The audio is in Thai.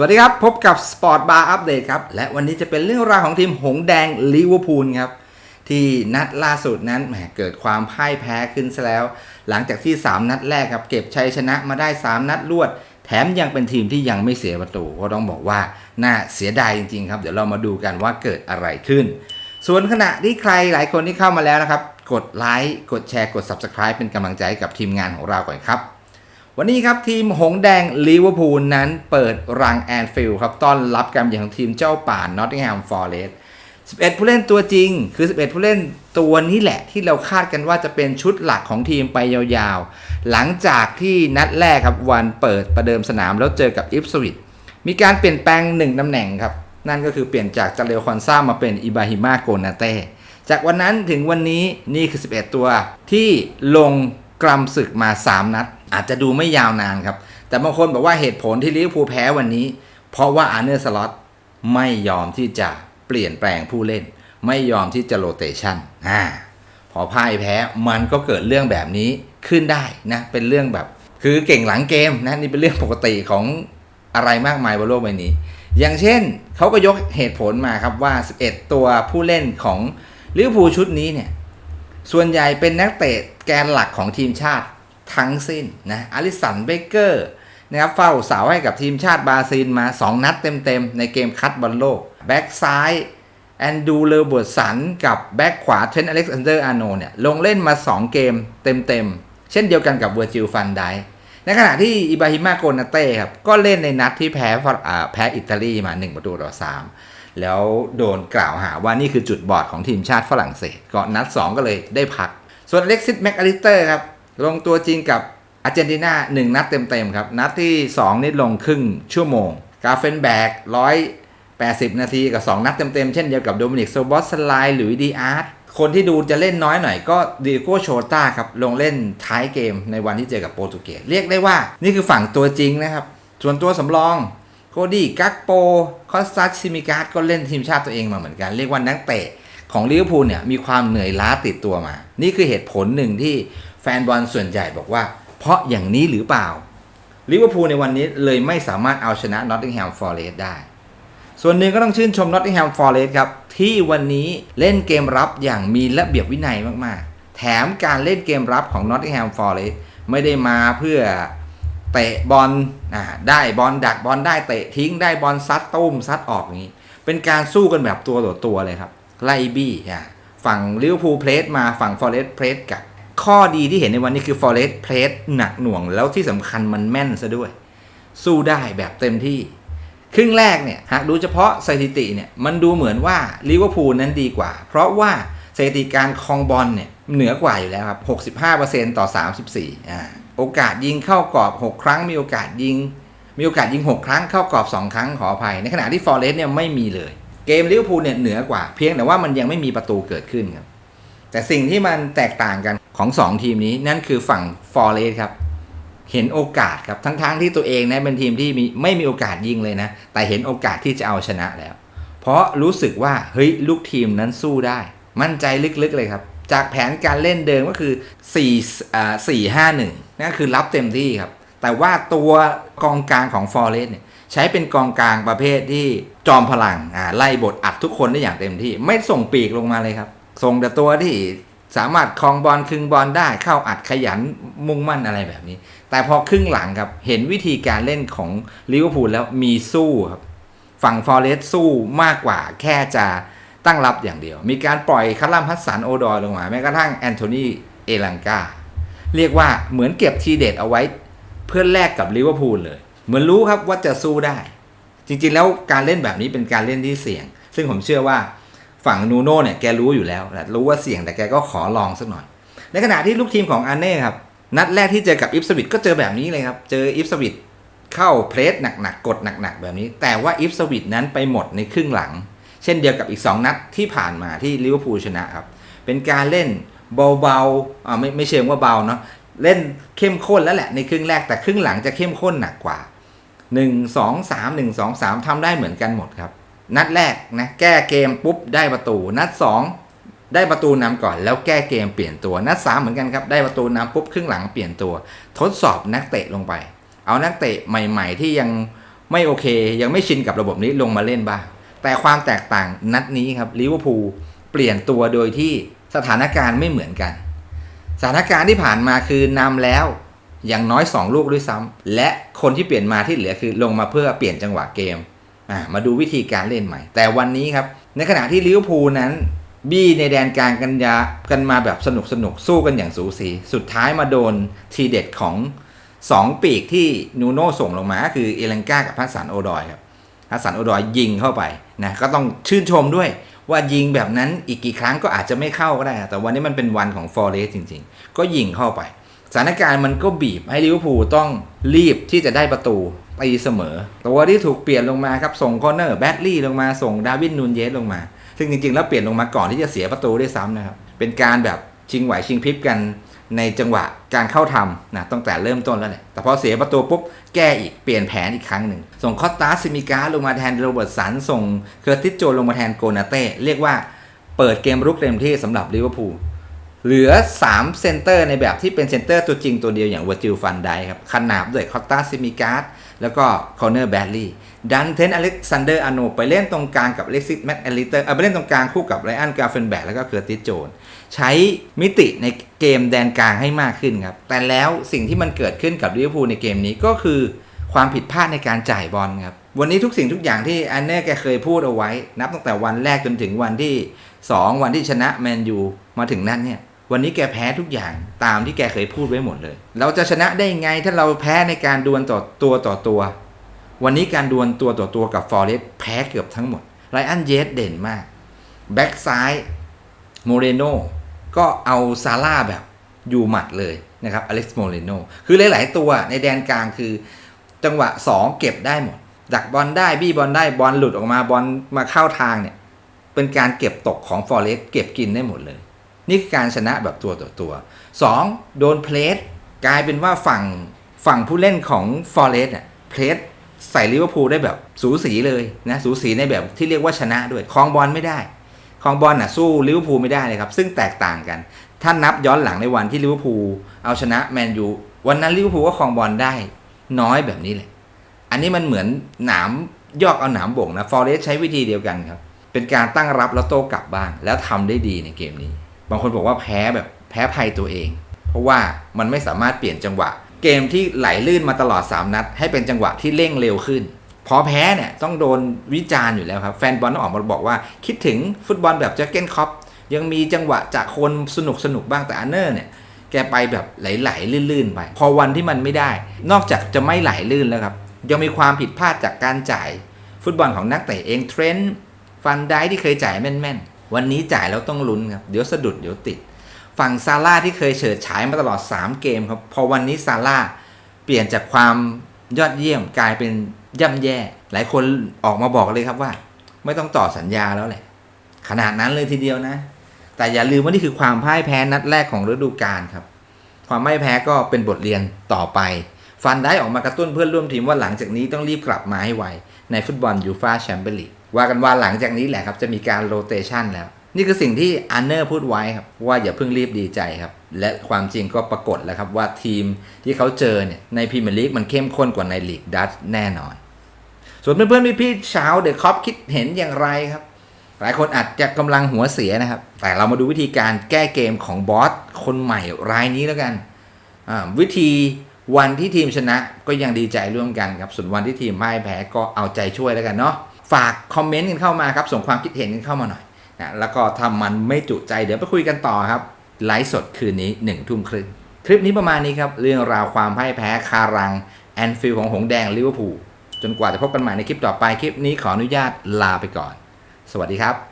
สวัสดีครับ พบกับ Sport Bar Update ครับ และวันนี้จะเป็นเรื่องราวของทีมหงแดงลิเวอร์พูลครับ ที่นัดล่าสุดนั้นแหมเกิดความพ่ายแพ้ขึ้นซะแล้ว หลังจากที่ 3 นัดแรกครับ เก็บชัยชนะมาได้ 3 นัดรวด แถมยังเป็นทีมที่ยังไม่เสียประตู ก็ต้องบอกว่าน่าเสียดายจริงๆครับ เดี๋ยวเรามาดูกันว่าเกิดอะไรขึ้น ส่วนขณะที่ใครหลายคนที่เข้ามาแล้วนะครับกดไลค์กดแชร์กด Subscribe เป็นกำลังใจกับทีมงานของเราก่อนครับ วันนี้ครับทีมหงแดงลิเวอร์พูลนั้นเปิดรังแอนฟิลด์ครับต้อนรับการเยือนของทีมเจ้าป่านอตติงแฮมฟอร์เรสต์11 ผู้เล่นตัวจริง คือ 11 ผู้เล่นตัวนี้แหละที่เราคาดกันว่าจะเป็นชุดหลักของทีมไปยาวๆ หลังจากที่นัดแรกครับวันเปิดประเดิมสนามแล้วเจอกับอิฟสวิตมีการเปลี่ยนแปลงหนึ่งตำแหน่งครับ นั่นก็คือเปลี่ยนจากจาเลคอนซ่ามาเป็นอิบาฮิมาโกนาเต้จากวันนั้นถึงวันนี้นี่คือ 11 ตัวที่ลงกรำศึกมา 3 นัด อาจจะดูไม่ยาวนานครับ แต่บางคนบอกว่าเหตุผลที่ลิเวอร์พูลแพ้วันนี้ เพราะว่าอาร์เนอร์สล็อตไม่ยอมที่จะเปลี่ยนแปลงผู้เล่น ไม่ยอมที่จะโรเตชันอ่าพอพ่ายแพ้มันก็เกิดเรื่องแบบนี้ขึ้นได้นะเป็นเรื่องแบบ คือเก่งหลังเกมนะนี่เป็นเรื่องปกติของอะไรมากมายบนโลกใบนี้ อย่างเช่นเขาก็ยกเหตุผลมาครับว่า 11 ตัวผู้เล่นของลิเวอร์พูลชุดนี้เนี่ยส่วนใหญ่เป็นนักเตะแกนหลักของทีมชาติ ทั้งสิ้นนะอลิสันเบเกอร์นะครับเฝ้าเสาให้กับทีมชาติบราซิลมา 2 นัดเต็มๆ ในเกมคัดบอลโลก แบ็กซ้ายแอนดูเลอร์บวสันกับแบ็กขวาเทนอเล็กซานเดอร์อาโนเนี่ยลงเล่นมา 2 เกมเต็มๆ เช่นเดียวกันกับเวอร์จิลฟันไดในขณะที่อิบาฮิมาโกนาเต้ครับ ก็เล่นในนัดที่แพ้ฝรั่งอ่าแพ้อิตาลีมา 1 ประตูต่อ 3 แล้วโดนกล่าวหาว่านี่คือจุดบอดของทีมชาติฝรั่งเศสก่อนนัด 2 ก็เลยได้พัก ส่วนเล็กซิสแมกอลิสเตอร์ครับ ลงตัวจริงกับอาร์เจนตินา1นัดเต็มๆครับ นัดที่ 2 นี่ลงครึ่งชั่วโมง กาเฟนแบก180นาทีกับ 2 นัดเต็มๆ เช่นเดียวกับโดมินิกโซบอสสไลหรือดีอาร์ตคนที่ดูจะเล่นน้อยหน่อยก็ดิโก้โชต้าครับลงเล่นท้ายเกมในวันที่เจอกับโปรตุเกสเรียกได้ว่านี่คือฝั่งตัวจริงนะครับ ส่วนตัวสำรองโคดี้กักโปคอสซัสซิมิการ์ดก็เล่นทีมชาติตัวเองมาเหมือนกัน เรียกว่านักเตะของลิเวอร์พูลเนี่ยมีความเหนื่อยล้าติดตัวมา นี่คือเหตุผลหนึ่งที่ แฟนบอลส่วนใหญ่บอกว่า เพราะอย่างนี้หรือเปล่าลิเวอร์พูลในวันนี้เลยไม่สามารถเอาชนะนอตติงแฮมฟอร์เรสต์ได้ ส่วนหนึ่งก็ต้องชื่นชมนอตติงแฮมฟอร์เรสต์ครับ ที่วันนี้เล่นเกมรับอย่างมีระเบียบวินัยมากๆ แถมการเล่นเกมรับของนอตติงแฮมฟอร์เรสต์ไม่ได้มาเพื่อเตะบอลได้บอลดักบอลได้เตะทิ้งได้บอลซัดตุ้มซัดออกอย่างนี้ เป็นการสู้กันแบบตัวต่อตัวเลยครับไล่บี้ฝั่งลิเวอร์พูลเพลสมาฝั่งฟอร์เรสต์เพลสกับ ข้อดีที่เห็นในวันนี้คือฟอร์เรสต์เพลสหนักหน่วงแล้วที่สำคัญมันแม่นซะด้วย สู้ได้แบบเต็มที่ ครึ่งแรกเนี่ยหากดูเฉพาะสถิติเนี่ยมันดูเหมือนว่าลิเวอร์พูลนั้นดีกว่า เพราะว่าสถิติการคองบอลเนี่ยเหนือกว่าอยู่แล้วครับ 65%ต่อ 34อ่าโอกาสยิงเข้ากรอบ 6 ครั้งมีโอกาสยิง มีโอกาสยิง 6 ครั้งเข้ากรอบ 2 ครั้งขออภัย ในขณะที่ฟอร์เรสต์เนี่ยไม่มีเลย เกมลิเวอร์พูลเนี่ยเหนือกว่า เพียงแต่ว่ามันยังไม่มีประตูเกิดขึ้นครับแต่สิ่งที่มันแตกต่างกัน ของ 2 ทีมนี้นั่นคือฝั่งฟอร์เรสครับเห็นโอกาสครับทั้งๆทที่ตัวเองนะเป็นทีมที่มีไม่มีโอกาสยิงเลยนะ แต่เห็นโอกาสที่จะเอาชนะแล้ว เพราะรู้สึกว่าเฮ้ยลูกทีมนั้นสู้ได้ มั่นใจลึกๆเลยครับ จากแผนการเล่นเดิมก็คือ4อ่า4 5 1นั่นคือรับเต็มที่ครับ แต่ว่าตัวกองกลางของฟอร์เรสเนี่ยใช้เป็นกองกลางประเภทที่จอมพลังอ่าไล่บทอัดทุกคนได้อย่างเต็มที่ ไม่ส่งปีกลงมาเลยครับ ส่งแต่ตัวที่ สามารถคลองบอลครึ่งบอลได้เข้าอัดขยันมุ่งมั่นอะไรแบบนี้ แต่พอครึ่งหลังครับเห็นวิธีการเล่นของลิเวอร์พูลแล้วมีสู้ครับฝั่งฟอร์เรสต์สู้มากกว่าแค่จะตั้งรับอย่างเดียว มีการปล่อยคาร์ลัมพัสสันโอดอยลงมา แม้กระทั่งแอนโทนีเอลังกาเรียกว่าเหมือนเก็บทีเด็ดเอาไว้เพื่อแลกกับลิเวอร์พูลเลย เหมือนรู้ครับว่าจะสู้ได้ จริงๆแล้วการเล่นแบบนี้เป็นการเล่นที่เสี่ยง ซึ่งผมเชื่อว่า ฝั่งนูโน่เนี่ยแกรู้อยู่แล้วนะรู้ว่าเสี่ยงแต่แกก็ขอลองสักหน่อย ในขณะที่ลูกทีมของอาร์เน่ครับนัดแรกที่เจอกับอิฟสวิตก็เจอแบบนี้เลยครับ เจออิฟสวิตเข้าเพรสหนักๆกดหนักๆ แบบนี้ แต่ว่าอิฟสวิตนั้นไปหมดในครึ่งหลัง เช่นเดียวกับอีก 2 นัดที่ผ่านมาที่ลิเวอร์พูลชนะครับ เป็นการเล่นเบาๆอ่าไม่ไม่เชิงว่าเบาเนาะเล่นเข้มข้นแล้วแหละในครึ่งแรกแต่ครึ่งหลังจะเข้มข้นหนักกว่า 1 2 3 1 2 3ทำได้เหมือนกันหมดครับ นัดแรกนะแก้เกมปุ๊บได้ประตู นัด 2 ได้ประตูนำก่อน แล้วแก้เกมเปลี่ยนตัว นัด 3 เหมือนกันครับ ได้ประตูนำปุ๊บครึ่งหลังเปลี่ยนตัว ทดสอบนักเตะลงไป เอานักเตะใหม่ ๆ ที่ยังไม่โอเค ยังไม่ชินกับระบบนี้ลงมาเล่นบ้าง แต่ความแตกต่างนัดนี้ครับลิเวอร์พูลเปลี่ยนตัวโดยที่สถานการณ์ไม่เหมือนกัน สถานการณ์ที่ผ่านมาคือนำแล้วอย่างน้อย 2 ลูกด้วยซ้ำและคนที่เปลี่ยนมาที่เหลือคือลงมาเพื่อเปลี่ยนจังหวะเกม อ่ามาดูวิธีการเล่นใหม่ แต่วันนี้ครับ ในขณะที่ลิเวอร์พูลนั้น บี้ในแดนกลางกันยากันมาแบบสนุกสนุกสู้กันอย่างสูสี สุดท้ายมาโดนทีเด็ดของ 2 ปีกที่นูโน่ส่งลงมาก็คือเอลังกากับพัสสันโอดอยครับพัสสันโอดอยยิงเข้าไปนะก็ต้องชื่นชมด้วยว่ายิงแบบนั้นอีกกี่ครั้งก็อาจจะไม่เข้าก็ได้ แต่วันนี้มันเป็นวันของฟอร์เรสจริง ๆ ก็ยิงเข้าไป สถานการณ์มันก็บีบให้ลิเวอร์พูลต้องรีบที่จะได้ประตูตีเสมอ ตัวที่ถูกเปลี่ยนลงมาครับ ส่งคอนเนอร์แบดลี่ลงมาส่งดาวินนูนเยสลงมา ซึ่งจริงๆ แล้วเปลี่ยนลงมาก่อนที่จะเสียประตูด้วยซ้ำนะครับ เป็นการแบบชิงไหวชิงพริบกันในจังหวะการเข้าทำนะตั้งแต่เริ่มต้นแล้วแหละแต่พอเสียประตูปุ๊บแก้อีกเปลี่ยนแผนอีกครั้งหนึ่ง ส่งคอสตาซิมิกาลงมาแทนโรเบิร์ตสันส่งเคอร์ติสโจลงมาแทนโกนาเต้เรียกว่าเปิดเกมรุกเต็มที่สำหรับลิเวอร์พูล เหลือ 3 เซนเตอร์ในแบบที่เป็นเซนเตอร์ตัวจริงตัวเดียวอย่างว i จิลฟันไดครับขนาบด้วยคอตตาซิมิการ์ดแล้วก็คอนเนอร์แบดลีย์ดันเทนอเล็กซานเดอร์อโนไปเล่นตรงกลางกับเล็กซิสแมตเอลิเตอร์เอาไปเล่นตรงกลางคู่กับไรอันกาเฟนแบกแล้วก็เคอร์ติสโจนใช้มิติในเกมแดนกลางให้มากขึ้นครับ แต่แล้วสิ่งที่มันเกิดขึ้นกับลิเวอร์พูลในเกมนี้ก็คือความผิดพลาดในการจ่ายบอลครับ วันนี้ทุกสิ่งทุกอย่างที่อันเน่แกเคยพูดเอาไว้ นับตั้งแต่วันแรกจนถึงวันที่ 2 วันที่ชนะแมนยูมาถึงนั้นเนี่ย วันนี้แกแพ้ทุกอย่างตามที่แกเคยพูดไว้หมดเลย เราจะชนะได้ไงถ้าเราแพ้ในการดวลต่อตัวต่อตัว วันนี้การดวลตัวต่อตัวกับฟอร์เรสแพ้เกือบทั้งหมดไรอันเยสเด่นมากแบ็กซ้ายโมเรโนก็เอาซาร่าแบบอยู่หมัดเลยนะครับอเล็กซ์โมเรโนคือหลาย ๆ ตัวในแดนกลางคือ จังหวะ 2 เก็บได้หมด ดักบอลได้บี้บอลได้บอลหลุดออกมาบอลมาเข้าทางเนี่ยเป็นการเก็บตกของฟอร์เรสเก็บกินได้หมดเลย นี่คือการชนะแบบตัวต่อตัว 2. โดนเพลสกลายเป็นว่าฝั่งฝั่งผู้เล่นของฟอร์เรสเนี่ยเพลสใส่ลิเวอร์พูลได้แบบสูสีเลยนะสูสีในแบบที่เรียกว่าชนะด้วยครองบอลไม่ได้ครองบอลน่ะสู้ลิเวอร์พูลไม่ได้เลยครับ ซึ่งแตกต่างกัน ถ้านับย้อนหลังในวันที่ลิเวอร์พูลเอาชนะแมนยูวันนั้นลิเวอร์พูลก็ครองบอลได้น้อยแบบนี้เลย อันนี้มันเหมือนหนามยอกเอาหนามบ่งนะฟอร์เรสใช้วิธีเดียวกันครับ เป็นการตั้งรับแล้วโต้กลับบ้าง แล้วทำได้ดีในเกมนี้ บางคนบอกว่าแพ้แบบแพ้ภัยตัวเอง เพราะว่ามันไม่สามารถเปลี่ยนจังหวะ เกมที่ไหลลื่นมาตลอด 3 นัด ให้เป็นจังหวะที่เร่งเร็วขึ้น พอแพ้เนี่ยต้องโดนวิจารณ์อยู่แล้วครับ แฟนบอลต้องออกมาบอกว่า คิดถึงฟุตบอลแบบแจ็คเก้นคอปยังมีจังหวะจากคนสนุกสนุกบ้างแต่อันเนอร์เนี่ยแกไปแบบไหลๆลื่นๆไป พอวันที่มันไม่ได้ นอกจากจะไม่ไหลลื่นแล้วครับ ยังมีความผิดพลาดจากการจ่าย ฟุตบอลของนักเตะเองเทรนด์ฟันได้ที่เคยจ่ายแม่นๆ วันนี้จ่ายแล้วต้องลุ้นครับ เดี๋ยวสะดุดเดี๋ยวติด ฝั่งซาร่าที่เคยเฉิดฉายมาตลอด 3 เกมครับ พอวันนี้ซาร่าเปลี่ยนจากความยอดเยี่ยมกลายเป็นย่ำแย่ หลายคนออกมาบอกเลยครับว่า ไม่ต้องต่อสัญญาแล้วแหละ ขนาดนั้นเลยทีเดียวนะ แต่อย่าลืมว่านี่คือความพ่ายแพ้นัดแรกของฤดูกาลครับ ความไม่แพ้ก็เป็นบทเรียนต่อไป ฟันได้ออกมากระตุ้นเพื่อนร่วมทีมว่าหลังจากนี้ต้องรีบกลับมาให้ไวในฟุตบอลยูฟาแชมเปี้ยนลีก ว่ากันว่าหลังจากนี้แหละครับ จะมีการโรเตชันแล้ว นี่คือสิ่งที่อันเนอร์พูดไว้ครับ ว่าอย่าเพิ่งรีบดีใจครับ และความจริงก็ปรากฏแล้วครับว่าทีมที่เขาเจอเนี่ยในพรีเมียร์ลีกมันเข้มข้นกว่าในลีกดัตช์แน่นอน ส่วนเพื่อนๆพี่ๆชาวเดอะคอปคิดเห็นอย่างไรครับ หลายคนอาจจะกำลังหัวเสียนะครับ แต่เรามาดูวิธีการแก้เกมของบอสคนใหม่รายนี้แล้วกันวิธีวันที่ทีมชนะก็ยังดีใจร่วมกันครับส่วนวันที่ทีมพ่ายแพ้ก็เอาใจช่วยแล้วกันเนาะ ฝากคอมเมนต์กันเข้ามาครับ ส่งความคิดเห็นกันเข้ามาหน่อยนะแล้วก็ถ้ามันไม่จุใจเดี๋ยวไปคุยกันต่อครับ ไลฟ์สดคืนนี้หนึ่งทุ่มครึ่งคลิปนี้ประมาณนี้ครับ เรื่องราวความพ่ายแพ้คารัง แอนฟิลของหงแดงลิเวอร์พูลจนกว่าจะพบกันใหม่ในคลิปต่อไปคลิปนี้ขออนุญาตลาไปก่อน สวัสดีครับ